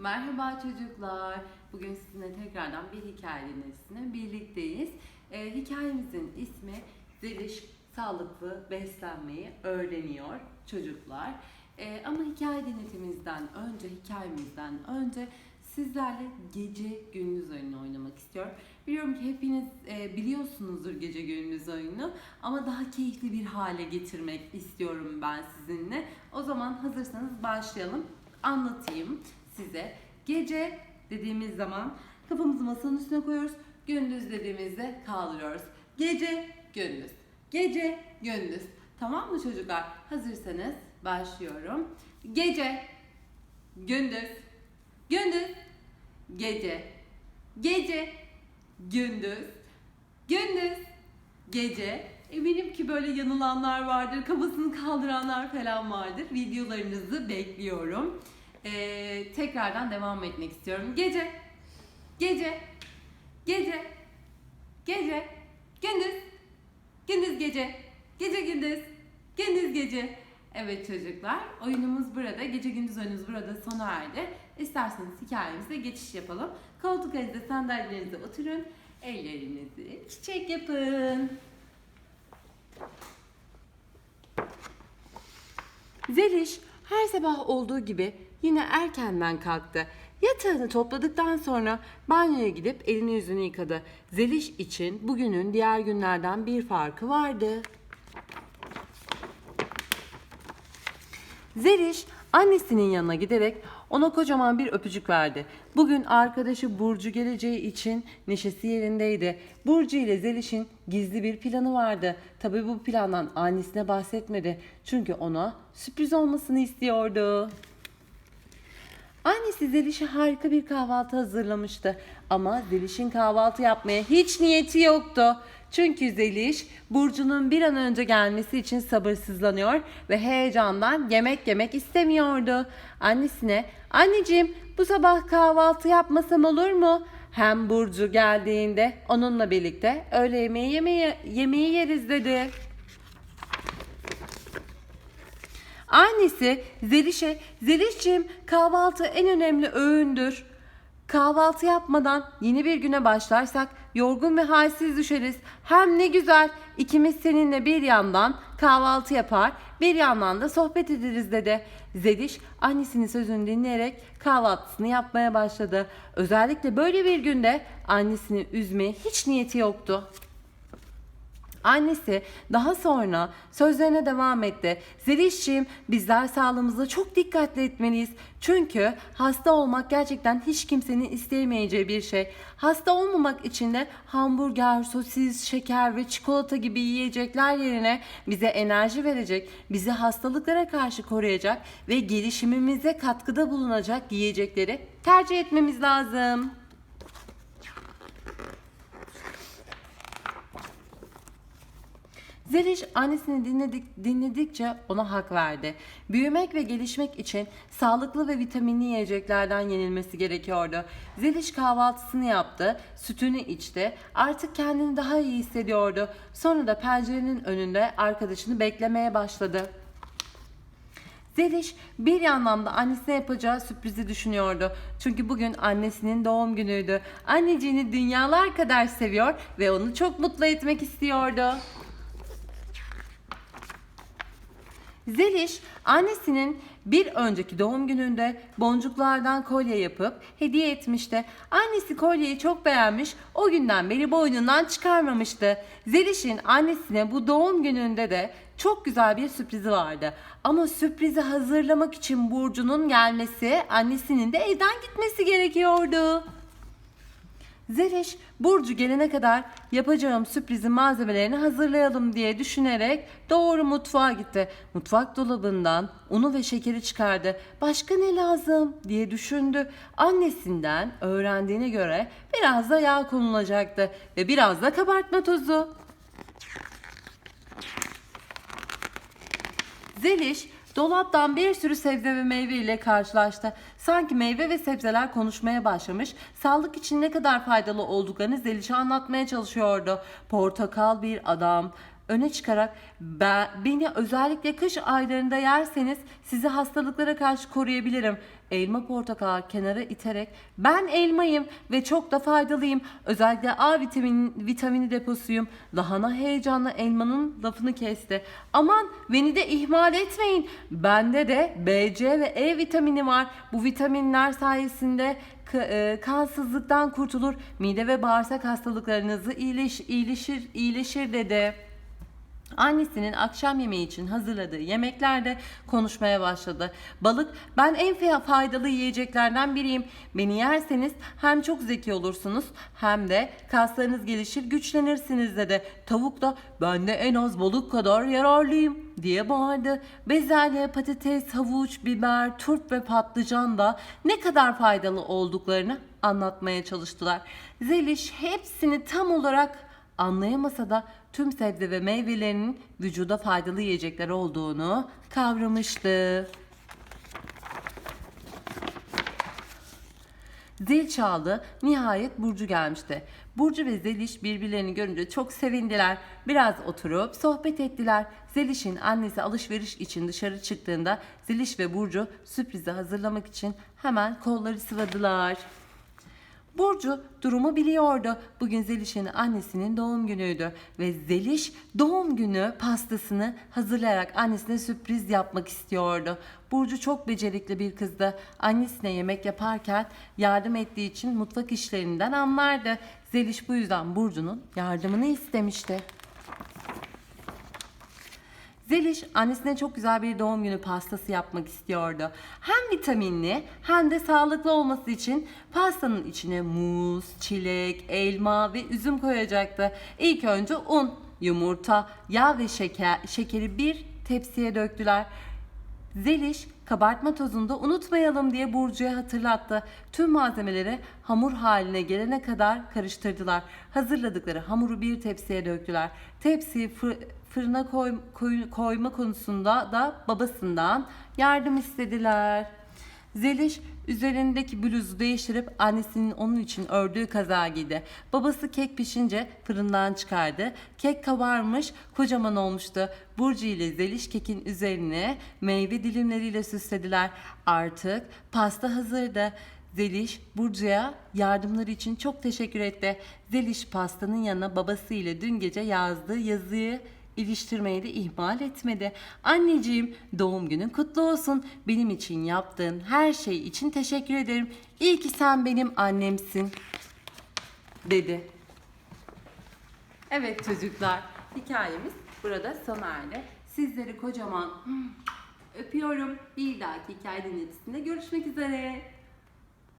Merhaba çocuklar. Bugün sizinle tekrardan bir hikaye dinlesine birlikteyiz. Ee, hikayemizin ismi Zeliş sağlıklı beslenmeyi öğreniyor çocuklar. Ee, ama hikaye dinletimizden önce, hikayemizden önce sizlerle gece gündüz oyunu oynamak istiyorum. Biliyorum ki hepiniz e, biliyorsunuzdur gece gündüz oyunu ama daha keyifli bir hale getirmek istiyorum ben sizinle. O zaman hazırsanız başlayalım. Anlatayım size. Gece dediğimiz zaman kafamızı masanın üstüne koyuyoruz. Gündüz dediğimizde kaldırıyoruz. Gece, gündüz. Gece, gündüz. Tamam mı çocuklar? Hazırsanız başlıyorum. Gece, gündüz, gündüz, gece, gece, gündüz, gündüz, gece. Eminim ki böyle yanılanlar vardır, kafasını kaldıranlar falan vardır. Videolarınızı bekliyorum. Ee, tekrardan devam etmek istiyorum. Gece, gece, gece, gece, gündüz, gündüz gece, gece gündüz, gündüz gece. Evet çocuklar, oyunumuz burada, gece gündüz oyunumuz burada sona erdi. İsterseniz hikayemize geçiş yapalım. Koltuklarınızda, sandalyelerinizde oturun, ellerinizi çiçek yapın. Zeliş her sabah olduğu gibi yine erkenden kalktı. Yatağını topladıktan sonra banyoya gidip elini yüzünü yıkadı. Zeliş için bugünün diğer günlerden bir farkı vardı. Zeliş annesinin yanına giderek ona kocaman bir öpücük verdi. Bugün arkadaşı Burcu geleceği için neşesi yerindeydi. Burcu ile Zeliş'in gizli bir planı vardı. Tabii bu plandan annesine bahsetmedi. Çünkü ona sürpriz olmasını istiyordu. Annesi Zeliş'e harika bir kahvaltı hazırlamıştı. Ama Zeliş'in kahvaltı yapmaya hiç niyeti yoktu. Çünkü Zeliş Burcu'nun bir an önce gelmesi için sabırsızlanıyor ve heyecandan yemek yemek istemiyordu. Annesine anneciğim bu sabah kahvaltı yapmasam olur mu? Hem Burcu geldiğinde onunla birlikte öğle yemeği yemeği, yemeği yeriz dedi. Annesi Zeliş'e, Zeliş'ciğim kahvaltı en önemli öğündür. Kahvaltı yapmadan yeni bir güne başlarsak yorgun ve halsiz düşeriz. Hem ne güzel ikimiz seninle bir yandan kahvaltı yapar bir yandan da sohbet ederiz dedi. Zeliş annesinin sözünü dinleyerek kahvaltısını yapmaya başladı. Özellikle böyle bir günde annesini üzmeye hiç niyeti yoktu. Annesi daha sonra sözlerine devam etti. Zelişciğim bizler sağlığımıza çok dikkatli etmeliyiz. Çünkü hasta olmak gerçekten hiç kimsenin isteyemeyeceği bir şey. Hasta olmamak için de hamburger, sosis, şeker ve çikolata gibi yiyecekler yerine bize enerji verecek, bizi hastalıklara karşı koruyacak ve gelişimimize katkıda bulunacak yiyecekleri tercih etmemiz lazım. Zeliş annesini dinledik, dinledikçe ona hak verdi. Büyümek ve gelişmek için sağlıklı ve vitaminli yiyeceklerden yenilmesi gerekiyordu. Zeliş kahvaltısını yaptı, sütünü içti. Artık kendini daha iyi hissediyordu. Sonra da pencerenin önünde arkadaşını beklemeye başladı. Zeliş bir yandan da annesine yapacağı sürprizi düşünüyordu. Çünkü bugün annesinin doğum günüydü. Anneciğini dünyalar kadar seviyor ve onu çok mutlu etmek istiyordu. Zeliş annesinin bir önceki doğum gününde boncuklardan kolye yapıp hediye etmişti. Annesi kolyeyi çok beğenmiş o günden beri boynundan çıkarmamıştı. Zeliş'in annesine bu doğum gününde de çok güzel bir sürprizi vardı. Ama sürprizi hazırlamak için Burcu'nun gelmesi annesinin de evden gitmesi gerekiyordu. Zeliş, Burcu gelene kadar yapacağım sürprizin malzemelerini hazırlayalım diye düşünerek doğru mutfağa gitti. Mutfak dolabından unu ve şekeri çıkardı. Başka ne lazım diye düşündü. Annesinden öğrendiğine göre biraz da yağ konulacaktı ve biraz da kabartma tozu. Zeliş dolaptan bir sürü sebze ve meyve ile karşılaştı. Sanki meyve ve sebzeler konuşmaya başlamış, sağlık için ne kadar faydalı olduklarını Zeliş'e anlatmaya çalışıyordu. Portakal bir adam öne çıkarak "Ben- beni özellikle kış aylarında yerseniz sizi hastalıklara karşı koruyabilirim. Elma portakal kenara iterek ben elmayım ve çok da faydalıyım. Özellikle A vitamini, vitamini deposuyum. Lahana heyecanla elmanın lafını kesti. Aman beni de ihmal etmeyin. Bende de B, C ve E vitamini var. Bu vitaminler sayesinde e, kansızlıktan kurtulur. Mide ve bağırsak hastalıklarınızı iyileş, iyileşir, iyileşir dedi. Annesinin akşam yemeği için hazırladığı yemeklerde konuşmaya başladı. Balık ben en faydalı yiyeceklerden biriyim. Beni yerseniz hem çok zeki olursunuz hem de kaslarınız gelişir güçlenirsiniz dedi. Tavuk da ben de en az balık kadar yararlıyım diye bağırdı. Bezelye, patates, havuç, biber, turp ve patlıcan da ne kadar faydalı olduklarını anlatmaya çalıştılar. Zeliş hepsini tam olarak anlayamasa da tüm sebze ve meyvelerinin vücuda faydalı yiyecekler olduğunu kavramıştı. Zil çaldı. Nihayet Burcu gelmişti. Burcu ve Zeliş birbirlerini görünce çok sevindiler. Biraz oturup sohbet ettiler. Zeliş'in annesi alışveriş için dışarı çıktığında Zeliş ve Burcu sürprizi hazırlamak için hemen kolları sıvadılar. Burcu durumu biliyordu. Bugün Zeliş'in annesinin doğum günüydü ve Zeliş doğum günü pastasını hazırlayarak annesine sürpriz yapmak istiyordu. Burcu çok becerikli bir kızdı. Annesine yemek yaparken yardım ettiği için mutfak işlerinden anlardı. Zeliş bu yüzden Burcu'nun yardımını istemişti. Zeliş annesine çok güzel bir doğum günü pastası yapmak istiyordu. Hem vitaminli hem de sağlıklı olması için pastanın içine muz, çilek, elma ve üzüm koyacaktı. İlk önce un, yumurta, yağ ve şeker, şekeri bir tepsiye döktüler. Zeliş kabartma tozunu da unutmayalım diye Burcu'ya hatırlattı. Tüm malzemeleri hamur haline gelene kadar karıştırdılar. Hazırladıkları hamuru bir tepsiye döktüler. Tepsiyi fır- fırına koy- koy- koyma konusunda da babasından yardım istediler. Zeliş üzerindeki bluzu değiştirip annesinin onun için ördüğü kazağı giydi. Babası kek pişince fırından çıkardı. Kek kabarmış, kocaman olmuştu. Burcu ile Zeliş kekin üzerine meyve dilimleriyle süslediler. Artık pasta hazırdı. Zeliş Burcu'ya yardımları için çok teşekkür etti. Zeliş pastanın yanına babası ile dün gece yazdığı yazıyı iliştirmeyi de ihmal etmedi. Anneciğim doğum günün kutlu olsun. Benim için yaptığın her şey için teşekkür ederim. İyi ki sen benim annemsin dedi. Evet çocuklar hikayemiz burada sona erdi. Sizleri kocaman öpüyorum. Bir dahaki hikaye dinletisinde görüşmek üzere.